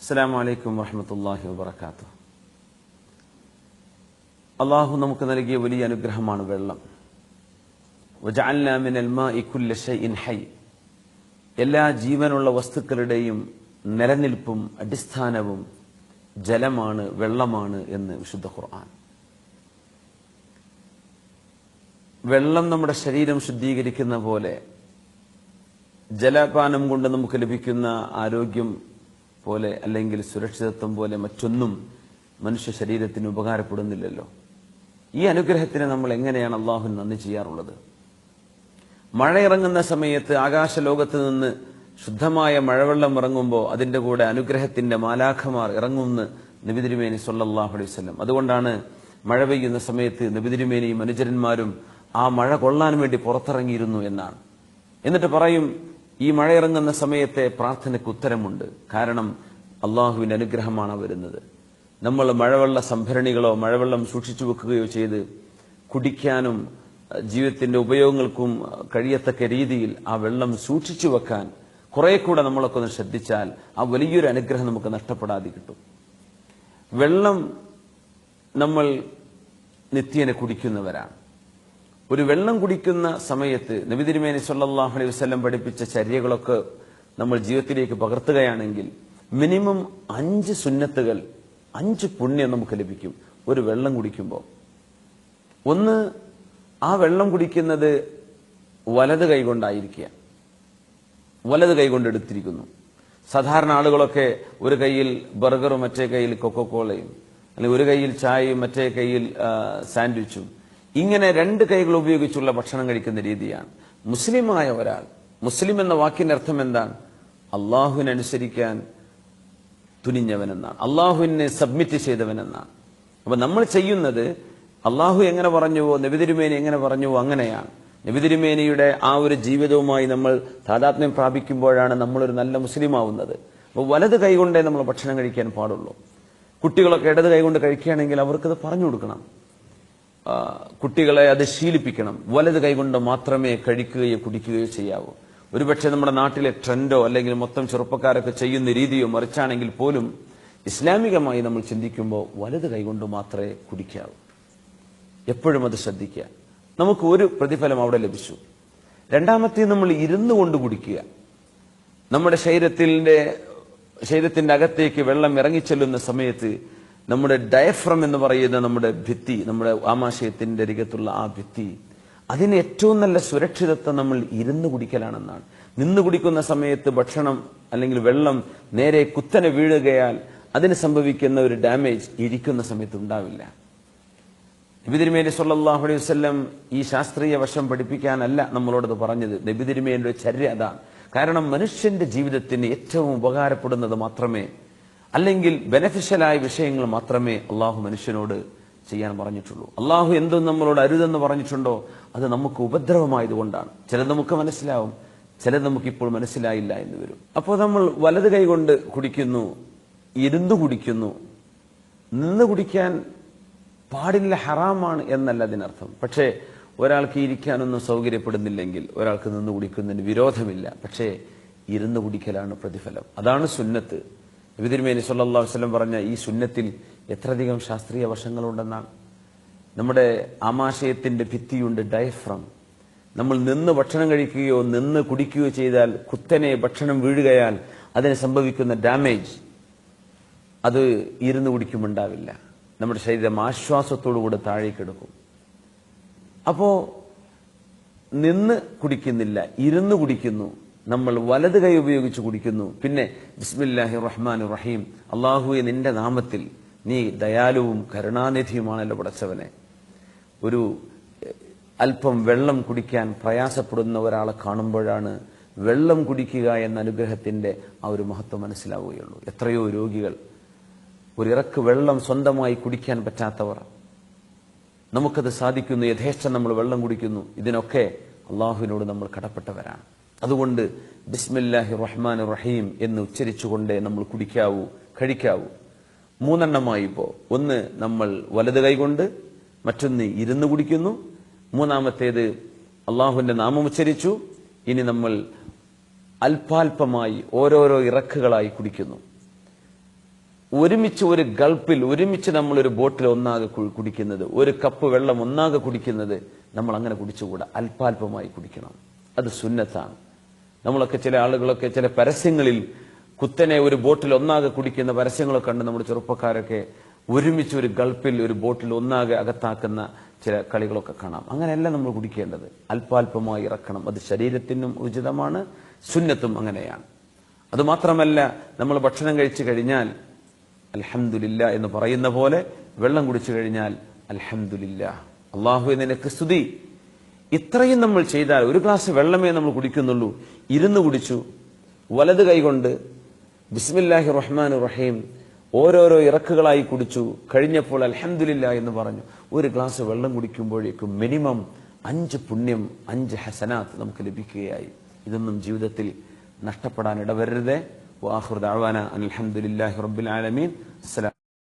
അസ്സാം വലൈക്കും വറഹമത്തല്ലാഹി വാത്തു അള്ളാഹു നമുക്ക് നൽകിയ വലിയ അനുഗ്രഹമാണ് വെള്ളം. എല്ലാ ജീവനുള്ള വസ്തുക്കളുടെയും നിലനിൽപ്പും അടിസ്ഥാനവും ജലമാണ് വെള്ളമാണ് എന്ന് വിശുദ്ധ ഖുർആൻ. വെള്ളം നമ്മുടെ ശരീരം ശുദ്ധീകരിക്കുന്ന പോലെ ജലപാനം കൊണ്ട് നമുക്ക് ലഭിക്കുന്ന ആരോഗ്യം പോലെ അല്ലെങ്കിൽ സുരക്ഷിതത്വം പോലെ മറ്റൊന്നും മനുഷ്യ ശരീരത്തിന് ഉപകാരപ്പെടുന്നില്ലല്ലോ. ഈ അനുഗ്രഹത്തിന് നമ്മൾ എങ്ങനെയാണ് അള്ളാഹു നന്ദി ചെയ്യാറുള്ളത്? മഴ ഇറങ്ങുന്ന സമയത്ത് ആകാശലോകത്ത് നിന്ന് ശുദ്ധമായ മഴവെള്ളം ഇറങ്ങുമ്പോൾ അതിന്റെ കൂടെ അനുഗ്രഹത്തിന്റെ മാലാഖമാർ ഇറങ്ങുമെന്ന് നബിതിരുമേനി സൊല്ലാഹു അലൈഹി വസല്ലം. അതുകൊണ്ടാണ് മഴ പെയ്യുന്ന സമയത്ത് നബിതിരുമേനിയും അനുചരന്മാരും ആ മഴ കൊള്ളാൻ വേണ്ടി പുറത്തിറങ്ങിയിരുന്നു എന്നാണ്. എന്നിട്ട് പറയും ഈ മഴ ഇറങ്ങുന്ന സമയത്തെ പ്രാർത്ഥനയ്ക്ക് ഉത്തരമുണ്ട്. കാരണം അള്ളാഹുവിന്റെ അനുഗ്രഹമാണ് വരുന്നത്. നമ്മൾ മഴവെള്ള സംഭരണികളോ മഴവെള്ളം സൂക്ഷിച്ചു വെക്കുകയോ ചെയ്ത് കുടിക്കാനും ജീവിതത്തിന്റെ ഉപയോഗങ്ങൾക്കും കഴിയത്തക്ക രീതിയിൽ ആ വെള്ളം സൂക്ഷിച്ചു വെക്കാൻ കുറെ കൂടെ നമ്മളൊക്കെ ഒന്ന് ശ്രദ്ധിച്ചാൽ ആ വലിയൊരു അനുഗ്രഹം നമുക്ക് നഷ്ടപ്പെടാതെ കിട്ടും. വെള്ളം നമ്മൾ നിത്യേനെ കുടിക്കുന്നവരാണ്. ഒരു വെള്ളം കുടിക്കുന്ന സമയത്ത് നബി തിരുമേനി സല്ലല്ലാഹു അലൈഹി വസല്ലം പഠിപ്പിച്ച ചര്യകളൊക്കെ നമ്മൾ ജീവിതത്തിലേക്ക് പകർത്തുകയാണെങ്കിൽ മിനിമം അഞ്ച് സുന്നത്തുകൾ അഞ്ച് പുണ്യം നമുക്ക് ലഭിക്കും ഒരു വെള്ളം കുടിക്കുമ്പോൾ. ഒന്ന് ആ വെള്ളം കുടിക്കുന്നത് വലത് കൈകൊണ്ടായിരിക്കുക വലത് കൈകൊണ്ട് എടുത്തിരിക്കുന്നു. സാധാരണ ആളുകളൊക്കെ ഒരു കൈയിൽ ബർഗറും മറ്റേ കൈയിൽ കൊക്കോക്കോളയും അല്ലെങ്കിൽ ഒരു കൈയിൽ ചായയും മറ്റേ കൈയിൽ സാൻഡ്വിച്ചും ഇങ്ങനെ രണ്ട് കൈകൾ ഉപയോഗിച്ചുള്ള ഭക്ഷണം കഴിക്കുന്ന രീതിയാണ്. മുസ്ലിമായ ഒരാൾ മുസ്ലിം എന്ന വാക്കിന്റെ അർത്ഥം എന്താണ്? അള്ളാഹുവിനനുസരിക്കാൻ തുനിഞ്ഞവനെന്നാണ്. അള്ളാഹുവിനെ സബ്മിറ്റ് ചെയ്തവനെന്നാണ്. അപ്പൊ നമ്മൾ ചെയ്യുന്നത് അള്ളാഹു എങ്ങനെ പറഞ്ഞുവോ നബിതിരുമേനി എങ്ങനെ പറഞ്ഞുവോ അങ്ങനെയാണ്. നബിതിരുമേനിയുടെ ആ ഒരു ജീവിതവുമായി നമ്മൾ താതാത്മ്യം പ്രാപിക്കുമ്പോഴാണ് നമ്മളൊരു നല്ല മുസ്ലിം ആവുന്നത് അപ്പോൾ വലത് കൈകൊണ്ടേ നമ്മൾ ഭക്ഷണം കഴിക്കാൻ പാടുള്ളൂ. കുട്ടികളൊക്കെ ഇടത് കൈകൊണ്ട് കഴിക്കുകയാണെങ്കിൽ അവർക്കത് പറഞ്ഞു കൊടുക്കണം. കുട്ടികളെ അത് ശീലിപ്പിക്കണം. വലത് കൈകൊണ്ട് മാത്രമേ കഴിക്കുകയോ കുടിക്കുകയോ ചെയ്യാവൂ. ഒരുപക്ഷെ നമ്മുടെ നാട്ടിലെ ട്രെൻഡോ അല്ലെങ്കിൽ മൊത്തം ചെറുപ്പക്കാരൊക്കെ ചെയ്യുന്ന രീതിയോ മറിച്ചാണെങ്കിൽ പോലും ഇസ്ലാമികമായി നമ്മൾ ചിന്തിക്കുമ്പോൾ വലത് കൈകൊണ്ട് മാത്രമേ കുടിക്കാവൂ. എപ്പോഴും അത് ശ്രദ്ധിക്കുക. നമുക്ക് ഒരു പ്രതിഫലം അവിടെ ലഭിച്ചു. രണ്ടാമത്തെ നമ്മൾ ഇരുന്നു കൊണ്ട് കുടിക്കുക. നമ്മുടെ ശരീരത്തിന്റെ ശരീരത്തിന്റെ അകത്തേക്ക് വെള്ളം ഇറങ്ങിച്ചെല്ലുന്ന സമയത്ത് നമ്മുടെ ഡയഫ്രം എന്ന് പറയുന്ന നമ്മുടെ ഭിത്തി നമ്മുടെ ആമാശയത്തിന്റെ അരികത്തുള്ള ആ ഭിത്തി അതിന് ഏറ്റവും നല്ല സുരക്ഷിതത്വം നമ്മൾ ഇരുന്ന് കുടിക്കലാണെന്നാണ്. നിന്ന് കുടിക്കുന്ന സമയത്ത് ഭക്ഷണം അല്ലെങ്കിൽ വെള്ളം നേരെ കുത്തനെ വീഴുകയാൽ അതിന് സംഭവിക്കുന്ന ഒരു ഡാമേജ് ഇരിക്കുന്ന സമയത്ത് ഉണ്ടാവില്ല. നബിതിരുമേനി സല്ലല്ലാഹു അലൈഹി വസല്ലം ഈ ശാസ്ത്രീയ വശം പഠിപ്പിക്കാനല്ല നമ്മളോടത് പറഞ്ഞത്. നബിതിരുമേന്റെ ചര്യ അതാണ്. കാരണം മനുഷ്യന്റെ ജീവിതത്തിന് ഏറ്റവും ഉപകാരപ്പെടുന്നത് മാത്രമേ അല്ലെങ്കിൽ ബെനഫിഷ്യലായ വിഷയങ്ങൾ മാത്രമേ അള്ളാഹു മനുഷ്യനോട് ചെയ്യാൻ പറഞ്ഞിട്ടുള്ളൂ. അള്ളാഹു എന്തും നമ്മളോട് അരുതെന്ന് പറഞ്ഞിട്ടുണ്ടോ അത് നമുക്ക് ഉപദ്രവമായതുകൊണ്ടാണ് ചിലത് നമുക്ക് മനസ്സിലാവും ചിലത് നമുക്കിപ്പോൾ മനസ്സിലായില്ല എന്ന് വരും. അപ്പോൾ നമ്മൾ വലത് കൈ കൊണ്ട് കുടിക്കുന്നു ഇരുന്ന് കുടിക്കുന്നു. നിന്ന് കുടിക്കാൻ പാടില്ല ഹറാമാണ് എന്നല്ല അതിനർത്ഥം. പക്ഷേ ഒരാൾക്ക് ഇരിക്കാനൊന്നും സൗകര്യപ്പെടുന്നില്ലെങ്കിൽ ഒരാൾക്ക് നിന്ന് കുടിക്കുന്നതിന് വിരോധമില്ല. പക്ഷേ ഇരുന്ന് കുടിക്കലാണ് പ്രതിഫലം. അതാണ് സുന്നത്ത്. നബിതിരുമേനി സല്ലാ വസ്ലം പറഞ്ഞ ഈ സുന്നത്തിൽ എത്രയധികം ശാസ്ത്രീയ വശങ്ങളുണ്ടെന്നാണ്. നമ്മുടെ ആമാശയത്തിന്റെ ഭിത്തിയുണ്ട് ഡയഫ്രം. നമ്മൾ നിന്ന് ഭക്ഷണം കഴിക്കുകയോ നിന്ന് കുടിക്കുകയോ ചെയ്താൽ കുത്തനെ ഭക്ഷണം വീഴുകയാൽ അതിന് സംഭവിക്കുന്ന ഡാമേജ് അത് ഇരുന്ന് കുടിക്കുമുണ്ടാവില്ല. നമ്മുടെ ശരീരം ആശ്വാസത്തോടുകൂടെ താഴേക്കെടുക്കും അപ്പോ നിന്ന് കുടിക്കുന്നില്ല ഇരുന്ന് കുടിക്കുന്നു. നമ്മൾ വലത് കൈ ഉപയോഗിച്ച് കുടിക്കുന്നു. പിന്നെ ബിസ്മില്ലാഹി റഹ്മാൻ റഹീം അള്ളാഹുവെ നിന്റെ നാമത്തിൽ നീ ദയാലുവും കരുണാനിധിയുമാണല്ലോ പടച്ചവനെ. ഒരു അല്പം വെള്ളം കുടിക്കാൻ പ്രയാസപ്പെടുന്ന ഒരാളെ കാണുമ്പോഴാണ് വെള്ളം കുടിക്കുക എന്ന അനുഗ്രഹത്തിന്റെ ആ ഒരു മഹത്വം മനസ്സിലാവുകയുള്ളൂ. എത്രയോ രോഗികൾ ഒരു ഇറക്ക് വെള്ളം സ്വന്തമായി കുടിക്കാൻ പറ്റാത്തവർ. നമുക്കത് സാധിക്കുന്നു യഥേഷ്ടം നമ്മൾ വെള്ളം കുടിക്കുന്നു. ഇതിനൊക്കെ അള്ളാഹുവിനോട് നമ്മൾ കടപ്പെട്ടവരാണ്. അതുകൊണ്ട് ബിസ്മില്ലാഹി റഹ്മാൻ റഹീം എന്ന് ഉച്ചരിച്ചുകൊണ്ട് നമ്മൾ കുടിക്കാവൂ കഴിക്കാവൂ. മൂന്നെണ്ണമായി ഇപ്പോ. ഒന്ന് നമ്മൾ വലത് കൈകൊണ്ട് മറ്റൊന്ന് ഇരുന്ന് കുടിക്കുന്നു. മൂന്നാമത്തേത് അള്ളാഹുവിന്റെ നാമം ഉച്ചരിച്ചു. ഇനി നമ്മൾ അല്പാൽപമായി ഓരോരോ ഇറക്കുകളായി കുടിക്കുന്നു. ഒരുമിച്ച് ഒരു ഗൾഫിൽ ഒരുമിച്ച് നമ്മൾ ഒരു ബോട്ടിൽ ഒന്നാകെ കുടിക്കുന്നത് ഒരു കപ്പ് വെള്ളം ഒന്നാകെ കുടിക്കുന്നത് നമ്മൾ അങ്ങനെ കുടിച്ചുകൂടാ. അല്പാൽപമായി കുടിക്കണം. അത് സുന്നത്താണ്. നമ്മളൊക്കെ ചില ആളുകളൊക്കെ ചില പരസ്യങ്ങളിൽ കുത്തനെ ഒരു ബോട്ടിൽ ഒന്നാകെ കുടിക്കുന്ന പരസ്യങ്ങളൊക്കെ കണ്ട് നമ്മുടെ ചെറുപ്പക്കാരൊക്കെ ഒരുമിച്ച് ഒരു ഗൾഫിൽ ഒരു ബോട്ടിൽ ഒന്നാകെ അകത്താക്കുന്ന ചില കളികളൊക്കെ കാണാം. അങ്ങനെയല്ല നമ്മൾ കുടിക്കേണ്ടത്. അല്പാൽപമായി ഇറക്കണം. അത് ശരീരത്തിനും ഉചിതമാണ് സുന്നത്തും അങ്ങനെയാണ്. അതുമാത്രമല്ല നമ്മൾ ഭക്ഷണം കഴിച്ചു കഴിഞ്ഞാൽ അൽഹംദുലില്ല എന്ന് പറയുന്ന പോലെ വെള്ളം കുടിച്ചു കഴിഞ്ഞാൽ അൽഹംദുലില്ല. അള്ളാഹു നിനക്ക് സ്തുതി. ഇത്രയും നമ്മൾ ചെയ്താൽ ഒരു ഗ്ലാസ് വെള്ളമേ നമ്മൾ കുടിക്കുന്നുള്ളൂ. ഇരുന്ന് കുടിച്ചു. വലത് കൈകൊണ്ട് ബിസ്മില്ലാഹി റഹ്മാൻ റഹീം ഓരോരോ ഇറക്കുകളായി കുടിച്ചു. കഴിഞ്ഞപ്പോൾ അലഹമില്ല എന്ന് പറഞ്ഞു. ഒരു ഗ്ലാസ് വെള്ളം കുടിക്കുമ്പോഴേക്കും മിനിമം അഞ്ച് പുണ്യം അഞ്ച് ഹസനാത്ത് നമുക്ക് ലഭിക്കുകയായി. ഇതൊന്നും ജീവിതത്തിൽ നഷ്ടപ്പെടാൻ ഇടവരരുതേ. വാഹുർ ദാവാന അൽഹംദുലില്ലാഹി റബ്ബിൽ ആലമീൻ. അസ്സലാം